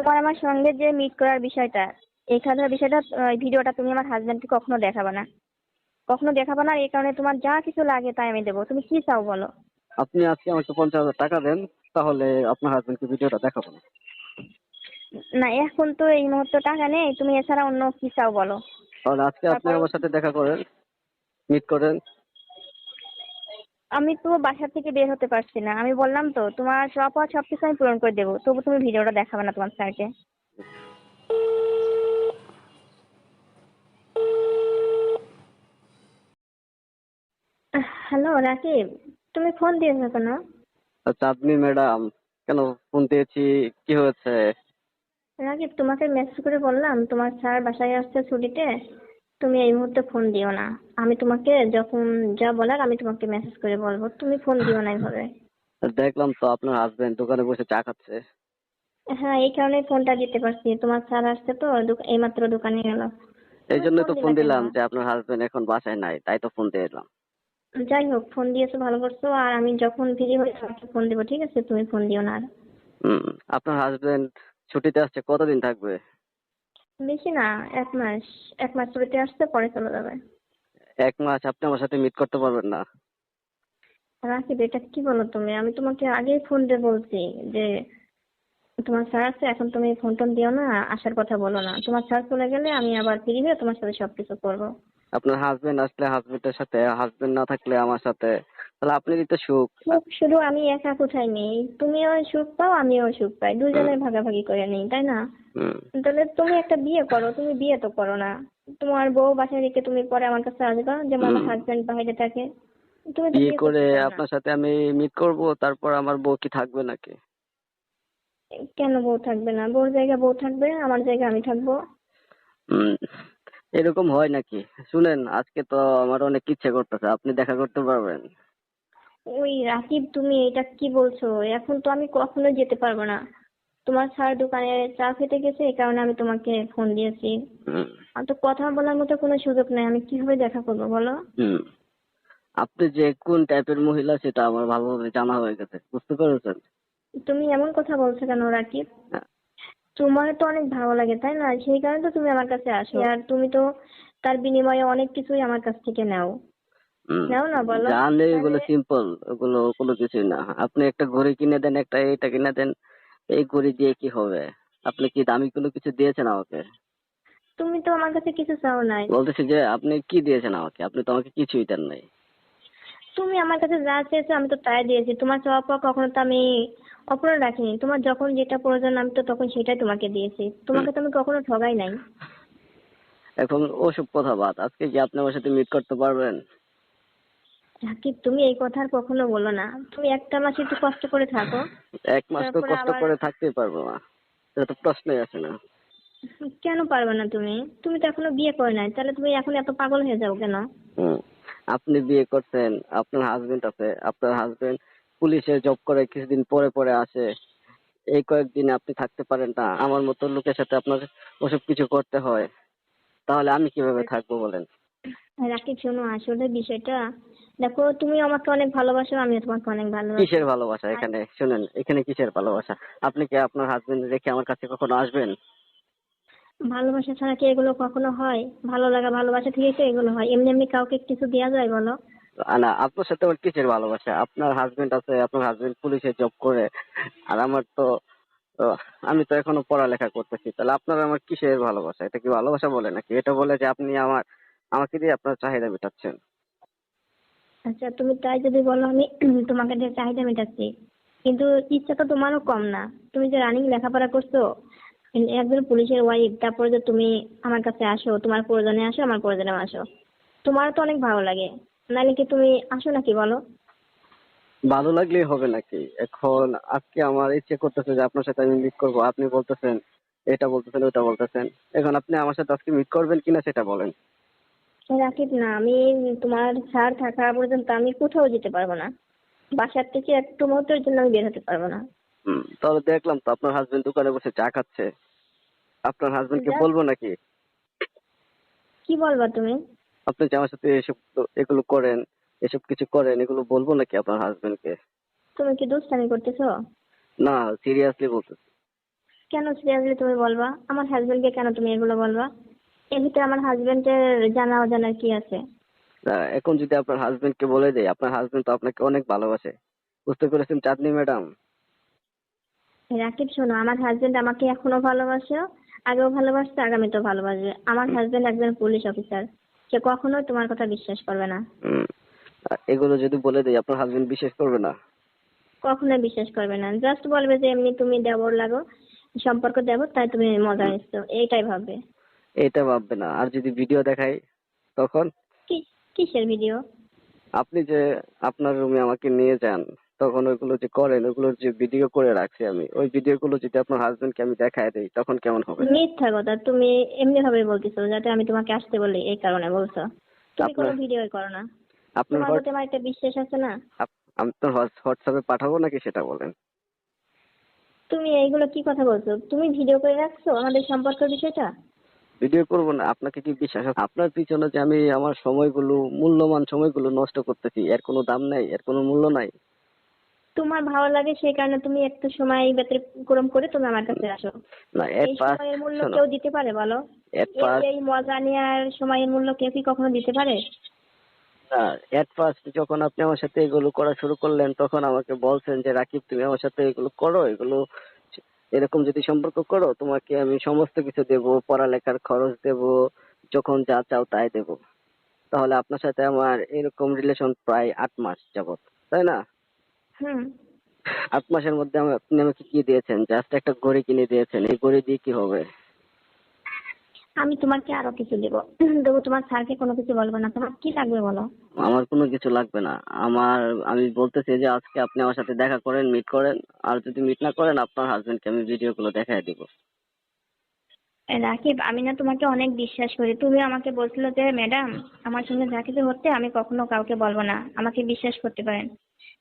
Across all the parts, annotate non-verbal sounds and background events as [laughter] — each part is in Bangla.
তোমার আমার সঙ্গে যে মিট করার বিষয়টা এই খেলাধুলার বিষয়টা ভিডিওটা তুমি আমার হাজবেন্ডকে কখনো দেখাবে না। কখনো দেখাবে না এই কারণে তোমার যা কিছু লাগে তাই আমি দেবো। তুমি কি চাও বলো? আপনি আজকে আমাকে পঞ্চাশ হাজার টাকা দেন তাহলে আপনার হাজবেন্ডকে ভিডিওটা দেখাবো না। না এখন তো এই মুহূর্তে টাকা নেই তুমি এছাড়া অন্য কি চাও বলো? তাহলে আজকে আপনি আমার সাথে দেখা করেন মিট করেন। আমি তো বাসা থেকে বের হতে পারছি না। আমি বললাম তো তোমার সব সব কিছু আমি পূরণ করে দেবো। তবু তুমি ভিডিওটা দেখাবে না তোমার স্যারকে। হ্যালো রাকিব তুমি ফোন দিয়েছ কেন? আপনি ম্যাডাম কেন ফোন দিয়েছি? কি হয়েছে? রাকিব তোমাকে মেসেজ করে বললাম তোমার স্যার বাসায় আসছে ছুটিতে। তুমি এই মুহূর্তে ফোন দিও না। আমি তোমাকে যখন যা বলার আমি তোমাকে মেসেজ করে বলব। তুমি ফোন দিও না এইভাবে। দেখলাম তো আপনার হাজবেন্ড দোকানে বসে চা খাচ্ছে। হ্যাঁ এই কারণে ফোনটা দিতে পারছি। তোমার স্যার আসছে তো এইমাত্র দোকানে গেল। এই জন্য তো ফোন দিলাম যে আপনার হাজবেন্ড এখন বাসায় নাই তাই তো ফোন দিয়ে দিলাম যাই হোক ফোন দিয়েছ ভালো করছ। আর আমি যখন ফ্রি হই তোমাকে ফোন দেবো ঠিক আছে? তুমি ফোন দিও না আর। হুম আপনার হাজবেন্ড ছুটিতে আসছে কতদিন থাকবে? বেশি না এক মাস এক মাস ছুটিতে আসছে পরে চলে যাবে। এক মাস আপনি আমার সাথে মিট করতে পারবেন না। রাকিব এটা কি বলো তুমি? আমি তোমাকে আগেই ফোন দিয়ে বলছি যে তোমার স্যার আছে এখন তুমি ফোন টোন দিও না আসার কথা বলো না। তোমার স্যার চলে গেলে আমি আবার ফ্রি হয়ে তোমার সাথে সবকিছু করব। আপনার হাজবেন্ড আসলে হাজবেন্ডের সাথে হাজবেন্ড না থাকলে আমার সাথে তাহলে আপনারই তো সুখ। সুখ শুধু আমি একা কোথায় নেই? তুমিও সুখ পাও আমিও সুখ পাই। দুজনে ভাগাভাগি করে নেই তাই না? তাহলে তুমি একটা বিয়ে করো তুমি বিয়ে তো করো না। তোমার বউ বাসায় রেখে তুমি পরে আমার কাছে আসবা যেমন আমার। হাজবেন্ড বাইরে থাকে। তুমি বিয়ে করে। আপনার সাথে আমি মিট করব তারপর আমার বউ কি থাকবে নাকি? কেন বউ থাকবে না? বউর জায়গায় বউ থাকবে আমার জায়গায় আমি থাকব। এরকম হয় নাকি? শুনেন আজকে তো আমার অনেক ইচ্ছে করতেছে আপনি দেখা করতে পারবেন। ওই রাকিব তুমি এটা কি বলছো? এখন তো আমি কখনো যেতে পারব না। তোমার স্যার দোকানে চা খেতে গেছে এই কারণে আমি তোমাকে ফোন দিয়েছি। আর তো কথা বলার মতো কোনো সুযোগ নেই আমি কীভাবে দেখা করব বলো? আপনি যে কোন টাইপের মহিলা সেটা আমার ভালোভাবে জানা হয়ে গেছে। বুঝতে পেরেছেন? তুমি এমন কথা বলছো কেন রাকিব? হ্যাঁ। তোমার তো অনেক ভালো লাগে তাই না? সেই কারণে তো তুমি আমার কাছে আসো। আর তুমি তো তার বিনিময়ে অনেক কিছুই আমার কাছ থেকে নাও। নাও না বলো। জানলে এগুলো সিম্পল ওগুলো কোনো কিছুই না। আপনি একটা ঘড়ি কিনে দেন একটা এটা কিনে দেন এই ঘড়ি দিয়ে কি হবে? আপনি কি দামি কোনো কিছু দিয়েছেন আমাকে? তুমি তো আমার কাছে কিছু চাও নাই। বলতেছি যে আপনি কি দিয়েছেন আমাকে? আপনি তো আমাকে কিছুই দেন নাই। তুমি আমার কাছে যা চেয়েছো আমি তো তাই দিয়েছি। তোমার চাওয়া পাওয়া কখনো তো আমি অপূর্ণ রাখিনি। তোমার যখন যেটা প্রয়োজন আমি তো তখন সেটাই তোমাকে দিয়েছি। তোমাকে তো আমি কখনো ঠগাই নাই। এখন ওসব কথা বাদ। আজকে কি আপনি আমার সাথে মিট করতে পারবেন? রাকিব তুমি এই কথা আর কখনো বলো না। তুমি একটা মাস একটু কষ্ট করে থাকো। এক মাস তো তারপরে কষ্ট আবার- করে থাকতেই পারব না। এটা তো প্রশ্নই আসে না। কেন পারবে না তুমি? তুমি তো এখনও বিয়ে করে নাই। তাহলে তুমি এখন এত পাগল হয়ে যাও কেন? হুম। আপনি বিয়ে করছেন আপনার হাজবেন্ড আছে। আপনার হাজবেন্ড পুলিশে জব করে কিছুদিন পরে পরে আসে। এই কয়েকদিন আপনি থাকতে পারেন না। আমার মতো লোকের সাথে আপনার ওসব কিছু করতে হয়। তাহলে আমি কীভাবে থাকব বলেন? রাকিব শোনো আসলে বিষয়টা দেখো তুমি আমাকে অনেক ভালোবাসো আমিও তোমাকে অনেক ভালোবাসি। কিসের ভালোবাসা? এখানে শুনেন এখানে কিসের ভালোবাসা? আপনি কি আপনার হাজবেন্ড রেখে আমার কাছে কখনো আসবেন? ভালোবাসা ছাড়া কি এগুলো কখনো হয়? ভালো লাগা ভালোবাসা থেকে তো এগুলো হয়। এমনি এমনি কাউকে কিছু দেওয়া যায় বলো। না আপনার সাথে আমার কিসের ভালোবাসা? আপনার হাজবেন্ড আছে আপনার হাজবেন্ড পুলিশে জব করে আর আমার তো তো আমি তো এখনও পড়ালেখা করতেছি। তাহলে আপনার আমার কিসের ভালোবাসা? এটা কি ভালোবাসা বলে নাকি? এটা বলে যে আপনি আমার আমাকে দিয়ে আপনার চাহিদা মেটাচ্ছেন। আচ্ছা তুমি তাই যদি বলো আমি [clears throat] তোমাকে দিয়ে চাহিদা মেটাচ্ছি কিন্তু ইচ্ছা তো তোমারও কম না। তুমি যে রানিং লেখাপড়া করছ একজন পুলিশের ওয়াইফ তারপরে যে তুমি আমার কাছে আসো তোমার প্রয়োজনে আসো আমার প্রয়োজনে আসো তোমারও তো অনেক ভালো লাগে। নাহলে কি তুমি আসো নাকি বলো? ভালো লাগলেই হবে নাকি? এখন আজকে আমার ইচ্ছে করতেছে যে আপনার সাথে আমি মিট করব। আপনি বলতেছেন এটা বলতেছেন ওটা বলতেছেন। এখন আপনি আমার সাথে আজকে মিট করবেন কিনা সেটা বলেন। রাকিব না আমি তোমার স্যার থাকা পর্যন্ত আমি কোথাও যেতে পারব না। বাসার থেকে একটু মুহূর্তের জন্য আমি বের হতে পারব না। হুম তাহলে দেখলাম তো আপনার হাজবেন্ড দোকানে বসে চা খাচ্ছে। আপনার হাজবেন্ডকে যা- বলব নাকি? কি বলবা তুমি? আপনি যে আমার সাথে এসব এগুলো করেন এসব কিছু করেন এগুলো বলব নাকি আপনার হাজবেন্ডকে তুমি কি দুষ্টামি করতেছো? না সিরিয়াসলি বলতেছি। কেন সিরিয়াসলি তুমি বলবা? আমার হাজবেন্ডকে কেন তুমি এগুলো বলবা? এর ভিতরে আমার হাজবেন্ডের জানা অজানার কি আছে? আহ, এখন যদি আপনার হাজবেন্ড কে বলে দেয় আপনার হাজবেন্ড তো আপনাকে অনেক ভালোবাসে। বুঝতে পেরেছেন চাঁদনি ম্যাডাম? রাকিব শোনো আমার হাজবেন্ড আমাকে এখনও ভালোবাসে আগেও ভালোবাসছে আগামীতেও ভালোবাসবে। আমার হাজবেন্ড একজন পুলিশ অফিসার সে কখনোই তোমার কথা বিশ্বাস করবে না। এগুলো যদি বলে দেয় আপনার হাজবেন্ড বিশ্বাস করবে না? কখনোই বিশ্বাস করবে না। জাস্ট বলবে যে এমনি তুমি দেবর লাগো সম্পর্ক দেবো তাই তুমি মজা নিচ্ছ। এইটাই ভাববে। এটা ভাববে না। আর যদি ভিডিও দেখাই তখন কিসের ভিডিও আপনি যে আপনার রুমে আমাকে নিয়ে যান তখন ওইগুলো যে করেন ওইগুলোর যে ভিডিও করে রাখছি আমি ওই ভিডিওগুলো যদি আপনার হাজবেন্ডকে আমি দেখায় দিই তখন কেমন হবে? মিথ্যা কথা তুমি এমনি ভাবে বলতেছো যাতে আমি তোমাকে আসতে বলি এই কারণে বলছো। তুমি কোনো ভিডিও করো না। আপনার তোমার একটা বিশ্বাস আছে না? আমি তো হোয়াটসঅ্যাপে পাঠাবো নাকি সেটা বলেন? তুমি এইগুলো কি কথা বলছো? তুমি ভিডিও করে রাখছো আমাদের সম্পর্কের বিষয়টা? ভিডিও করব না আপনাকে কি বিশ্বাস আছে? আপনার পিছনে যে আমি আমার সময়গুলো মূল্যবান সময়গুলো নষ্ট করতেছি এর কোনো দাম নাই এর কোনো মূল্য নাই? তোমার ভালো লাগে সেই কারণে তুমি একটু সময় ব্যতিক্রম করে তুমি আমার কাছে আসো। না এর এই সময়ের মূল্য কেউ দিতে পারে বলো? এই- এই মজা নেওয়ার সময়ের মূল্য কেউ কি কখনো দিতে পারে? এট ফার্স্ট যখন আপনি আমার সাথে এগুলো করা শুরু করলেন তখন আমাকে বলছেন যে রাকিব তুমি আমার সাথে এগুলো করো এগুলো এরকম যদি সম্পর্ক করো তোমাকে আমি সমস্ত কিছু দেব পড়ালেখার খরচ দেব যখন যা চাও তাই দেব। তাহলে আপনার সাথে আমার এরকম রিলেশন প্রায় আট মাস যাবত তাই না? আট মাসের মধ্যে আপনি আমাকে কি দিয়েছেন? জাস্ট একটা ঘড়ি কিনে দিয়েছেন এই ঘড়ি দিয়ে কি হবে? আমি তোমাকে আরও কিছু দেবো। [clears throat] দেবো তোমার স্যারকে কোনো কিছু বলব না। তোমার কি লাগবে বলো? আমার কোনো কিছু লাগবে না। আমার আমি বলতেছি যে আজকে আপনি আমার সাথে দেখা করেন মিট করেন। আর যদি মিট না করেন আপনার হাজবেন্ডকে আমি ভিডিওগুলো দেখাই দিব। রাকিব আমি না তোমাকে অনেক বিশ্বাস করি। তুমি আমাকে বলছিলে যে ম্যাডাম আমার সঙ্গে যা কিছু হচ্ছে আমি কখনো কাউকে বলব না। আমাকে বিশ্বাস করতে পারেন।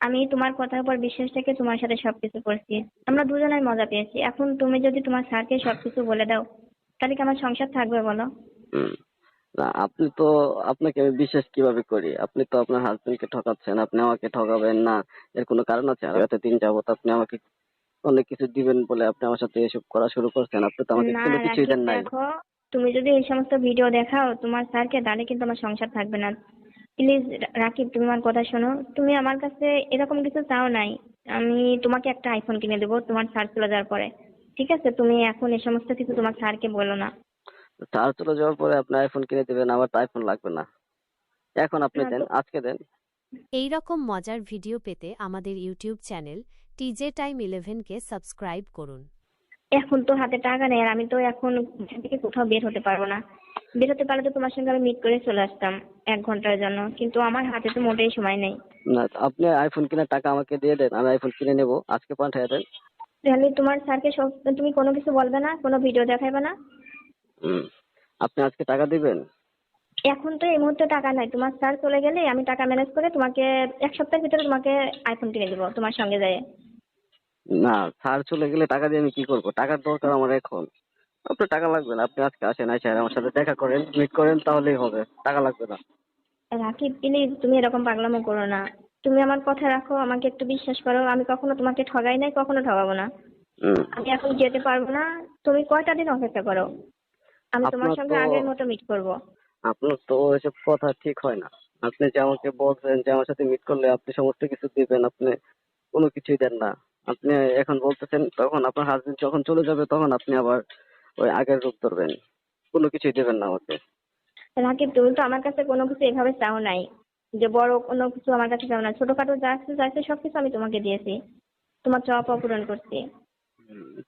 আমি তোমার কথার উপর বিশ্বাস থেকে তোমার সাথে সবকিছু করছি। আমরা দুজনের মজা পেয়েছি। এখন তুমি যদি তোমার স্যারকে সবকিছু বলে দাও তাহলে কি আমার সংসার থাকবে বলো? না আপনি তো আপনাকে আমি বিশ্বাস কীভাবে করি? আপনি তো আপনার হাজবেন্ডকে ঠকাচ্ছেন আপনি আমাকে ঠকাবেন না। এর কোনো কারণ আছে? আর এতদিন যাবত আপনি আমাকে অনেক কিছু দিবেন বলে আপনি আমার সাথে এসব করা শুরু করছেন। আপনি তো আমাকে কোনো কিছুই দেন নাই। দেখো তুমি যদি এই সমস্ত ভিডিও দেখাও তোমার স্যারকে তাহলে কিন্তু আমার সংসার থাকবে না। প্লিজ রাকিব তুমি আমার কথা শোনো। তুমি আমার কাছে এরকম কিছু চাও নাই। আমি তোমাকে একটা আইফোন কিনে দেবো তোমার স্যার চলে যাওয়ার পরে। ঠিক আছে তুমি এখন এই সমস্ত কিছু তোমার স্যারকে বলো না। তার চলে যাওয়ার পরে আপনি আইফোন কিনে দিবেন আমার তো আইফোন লাগবে না। এখন আপনি না দেন আজকে দেন। এই রকম মজার ভিডিও পেতে আমাদের ইউটিউব চ্যানেল টিজে টাইম ইলেভেনকে সাবস্ক্রাইব করুন। এখন তো হাতে টাকা নেই আর আমি তো এখন এখান থেকে কোথাও বের হতে পারব না। বের হতে পারলে তো তোমার সঙ্গে আমি মিট করে চলে আসতাম এক ঘণ্টার জন্য কিন্তু আমার হাতে তো মোটেই সময় নেই। না আপনি আইফোন কেনার টাকা আমাকে দিয়ে দেন আমি আইফোন কিনে নেব। আজকে পাঠিয়ে দেন। তাহলে তোমার স্যারকে সব তুমি কোনো কিছু বলবে না কোনো ভিডিও দেখাবে না। আপনি আজকে টাকা দিবেন? এখন তো এই মুহূর্তে টাকা নাই। তোমার স্যার চলে গেলে আমি টাকা ম্যানেজ করে তোমাকে এক সপ্তাহের ভিতরে তোমাকে আইফোন কিনে দেবো তোমার সঙ্গে যায় না স্যার চলে গেলে টাকা দিয়ে আমি কি করব? টাকার দরকার আমার এখন। আপনার টাকা লাগবে না আপনি আজকে আসেন আইসা আমার সাথে দেখা করেন মিট করেন তাহলেই হবে। টাকা লাগবে না। রাকিব প্লিজ তুমি এরকম পাগলামো করো না। তুমি আমার কথা রাখো আমাকে একটু বিশ্বাস করো আমি কখনো তোমাকে ঠগাই নাই কখনো ঠগাবো না। আমি এখন যেতে পারব না তুমি কয়টা দিন অপেক্ষা করো? আমি তোমার সঙ্গে আগের মতো মিট করব। আপনার তো এসব কথা ঠিক হয় না। আপনি যে আমাকে বলছেন যে আমার সাথে মিট করলে আপনি সমস্ত কিছু দিবেন আপনি কোনো কিছুই দেন না। আপনি এখন বলতেছেন তখন আপনার হাজবেন্ড যখন চলে যাবে তখন আপনি আবার ওই আগের রূপ ধরবেন। কোনো কিছুই দেবেন না আমাকে। রাকিব তুমি তো আমার কাছে কোনো কিছু এভাবে চাও নাই। যে বড় কোনো কিছু আমার কাছে চাও না ছোটখাটো যা কিছু চাইছে সবকিছু আমি তোমাকে দিয়েছি। তোমার চাওয়া পাওয়া পূরণ করছি।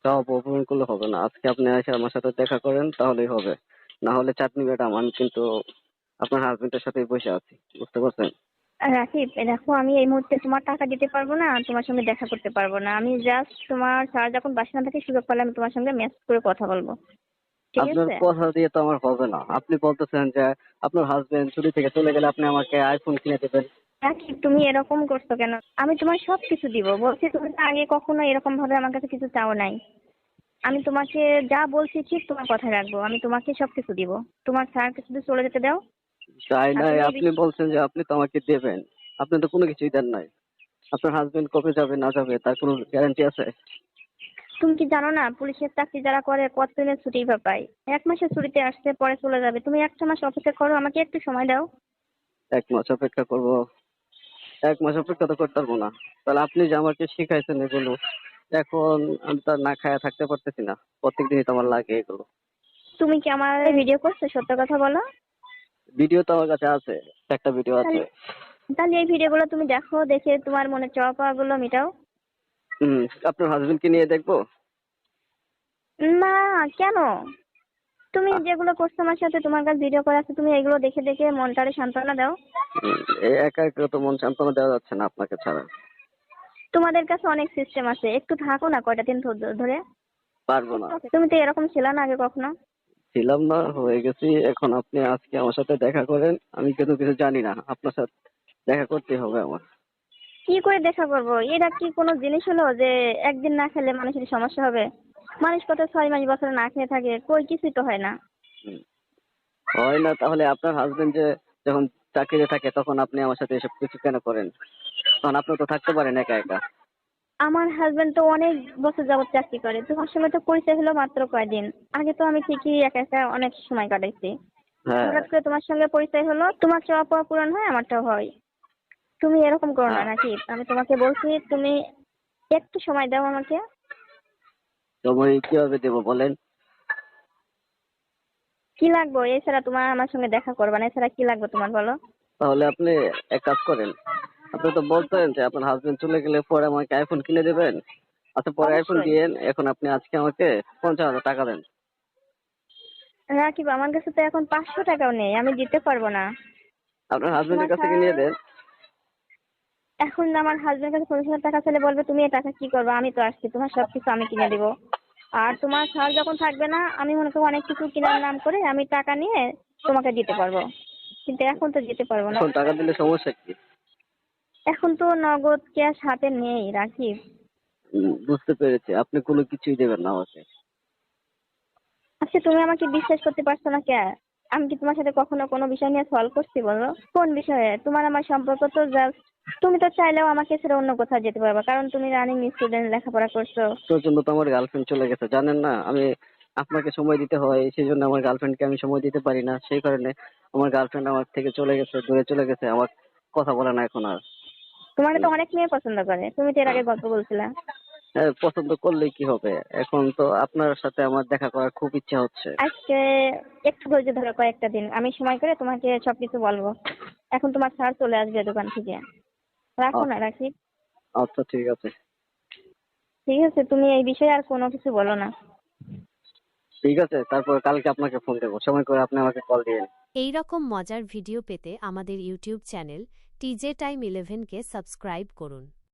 তাও অপমান করলে হবে না। আজকে আপনি এসে আমার সাথে দেখা করেন তাহলেই হবে। না হলে চাটনি ম্যাডাম আমি কিন্তু আপনার হাজবেন্ডের সাথেই বসে আছি। বুঝতে পারছেন? রাকিব দেখো আমি এই মুহূর্তে তোমার টাকা দিতে পারব না তোমার সঙ্গে দেখা করতে পারব না। আমি জাস্ট তোমার স্যার যখন বাসা না থাকে সুযোগ পেলে আমি তোমার সঙ্গে মেসেজ করে কথা বলব। আপনার কথা দিয়ে তো আমার হবে না। আপনি বলতেছেন যে আপনার হাজবেন্ড ছুটি থেকে চলে গেলে আপনি আমাকে আইফোন কিনে দেবেন। রাকিব তুমি এরকম করছ কেন? আমি তোমার সব কিছু দিব। বলছি তুমি তো আগে কখনো এরকম ভাবে আমার কাছে কিছু চাও নাই। আমি তোমাকে যা বলছি ঠিক তোমার কথা রাখব। আমি তোমাকে সব কিছু দিব। তোমার স্যারকে শুধু চলে যেতে দাও। তাই নাই আপনি বলছেন যে আপনি তো আমাকে দেবেন। আপনি তো কোনো কিছুই দেন নাই। আপনার হাজবেন্ড কবে যাবে না যাবে তার কোনো গ্যারান্টি আছে? তুমি কি জানো না পুলিশের চাকরি যারা করে কতদিনের ছুটি বা পায় এক মাসের ছুটিতে আসছে পরে চলে যাবে। তুমি একটা মাস অপেক্ষা করো আমাকে একটু সময় দাও। এক মাস অপেক্ষা করব? এক মাস অপেক্ষা তো করতে পারব না। তাহলে আপনি যে আমাকে শিখাইছেন এগুলো এখন আমি তো না খায়া থাকতে পারতেছি না। প্রত্যেকদিনই তো আমার লাগে এগুলো। তুমি কি আমার ভিডিও করছ? সত্য কথা বলো। ভিডিও তো আমার কাছে আছে একটা ভিডিও আছে। তাহলে এই ভিডিওগুলো তুমি দেখো দেখে তোমার মনে চাওয়া পাওয়া গুলো মেটাও। হুম আপনার হাজবেন্ডকে নিয়ে দেখব? না কেন? তুমি যেগুলো করছ আমার সাথে তোমার কাছে ভিডিও করা আছে তুমি এগুলো দেখে দেখে মনটারে সান্ত্বনা দাও। একা একা তো মন সান্ত্বনা দেওয়া যাচ্ছে না আপনাকে ছাড়া। তোমাদের কাছে অনেক সিস্টেম আছে একটু থাকো না কয়টা দিন ধরে। পারব না। তুমি তো এরকম ছিল না আগে কখনো। ছিলাম না হয়ে গেছি এখন আপনি আজকে আমার সাথে দেখা করেন আমি কিন্তু কিছু জানি না আপনার সাথে দেখা করতে হবে আমার। কি করে দেখা করব? এটা কি কোনো জিনিস হলো যে একদিন না খেলে মানুষের সমস্যা হবে? মানুষ কত ছয় মাস বছর না খেয়ে থাকে কই কিছুই তো হয় না। হয় না তাহলে আপনার হাজবেন্ড যে যখন চাকরিতে থাকে তখন আপনি আমার সাথে এসব কিছু কেন করেন? তখন আপনি তো থাকতে পারেন একা একা। আমার হাজবেন্ড তো অনেক বছর যাবত চাকরি করে তোমার সঙ্গে তো পরিচয় হলো মাত্র কয়দিন। আগে তো আমি ঠিকই একা একা অনেক সময় কাটাইছি। হ্যাঁ। হঠাৎ করে তোমার সঙ্গে পরিচয় হলো তোমার চাওয়া পাওয়া পূরণ হয় আমারটাও হয়। তুমি এরকম করো না নাকি? আমি তোমাকে বলছি তুমি একটু সময় দাও আমাকে। সময় কীভাবে দেবো বলেন? কি লাগবে? এছাড়া তোমার আমার সঙ্গে দেখা করবে না। এছাড়া কি লাগবে তোমার বলো? তাহলে আপনি এক কাজ করেন। আপনি তো বলতেন যে আপনার হাজবেন্ড চলে গেলে পরে আমাকে আইফোন কিনে দেবেন। আচ্ছা পরে আইফোন। দিয়েন এখন আপনি আজকে আমাকে পঞ্চাশ হাজার টাকা দেন। রাকিব আমার কাছে তো এখন পাঁচশো টাকাও নেই। আমি দিতে পারব না। আপনার হাজবেন্ডের কাছ থেকে নিয়ে দেন। এখন আমার হাজবেন্ড কাছে পঞ্চাশ হাজার টাকা চাইলে বলবে তুমি এই টাকা কি করবে? আমি তো আসছি। তোমার সব কিছু আমি কিনে দিব। আর তোমার স্যার যখন থাকবে না আমি মনে করব অনেক কিছু কেনার নাম করে আমি টাকা নিয়ে তোমাকে দিতে পারব। কিন্তু এখন তো দিতে পারব না। এখন টাকা দিলে সমস্যা কি? এখন তো নগদ ক্যাশ হাতে নেই রাকিব। বুঝতে পেরেছি। আপনি কোনো কিছুই দেবেন না আমাকে। আচ্ছা তুমি আমাকে বিশ্বাস করতে পারছ না কে? আমি কি তোমার সাথে কখনো কোনো বিষয় নিয়ে সলভ করছি বলো? কোন বিষয়ে? তোমার আমার সম্পর্ক তো জাস্ট তুমি তো চাইলেও আমাকে ছেড়ে অন্য কোথাও যেতে পারবে কারণ তুমি রানিং স্টুডেন্ট লেখাপড়া করছ। তোর জন্য তো আমার গার্লফ্রেন্ড চলে গেছে জানেন না? আমি আপনাকে সময় দিতে হয় সেই জন্য আমার গার্লফ্রেন্ডকে আমি সময় দিতে পারি না। সেই কারণে আমার গার্লফ্রেন্ড আমার থেকে চলে গেছে দূরে চলে গেছে আমার কথা বলে না এখন আর। তোমার তো অনেক মেয়ে পছন্দ করে তুমি তো এর আগে গল্প বলছিলা। হ্যাঁ, পছন্দ করলেই কি হবে? এখন তো আপনার সাথে আমার দেখা করার খুব ইচ্ছা হচ্ছে। আজকে একটু ধৈর্য ধরো কয়েকটা দিন আমি সময় করে তোমাকে সবকিছু বলব। এখন তোমার স্যার চলে আসবে দোকান থেকে। রাখো না রাখি। আচ্ছা ঠিক আছে। ঠিক আছে তুমি এই বিষয়ে আর কোনো কিছু বলো না। ঠিক আছে তারপর কালকে আপনাকে ফোন দেবো। সময় করে আপনি আমাকে কল দিবেন এই রকম মজার ভিডিও পেতে আমাদের ইউটিউব চ্যানেল টিজে টাইম ইলেভেনকে সাবস্ক্রাইব করুন।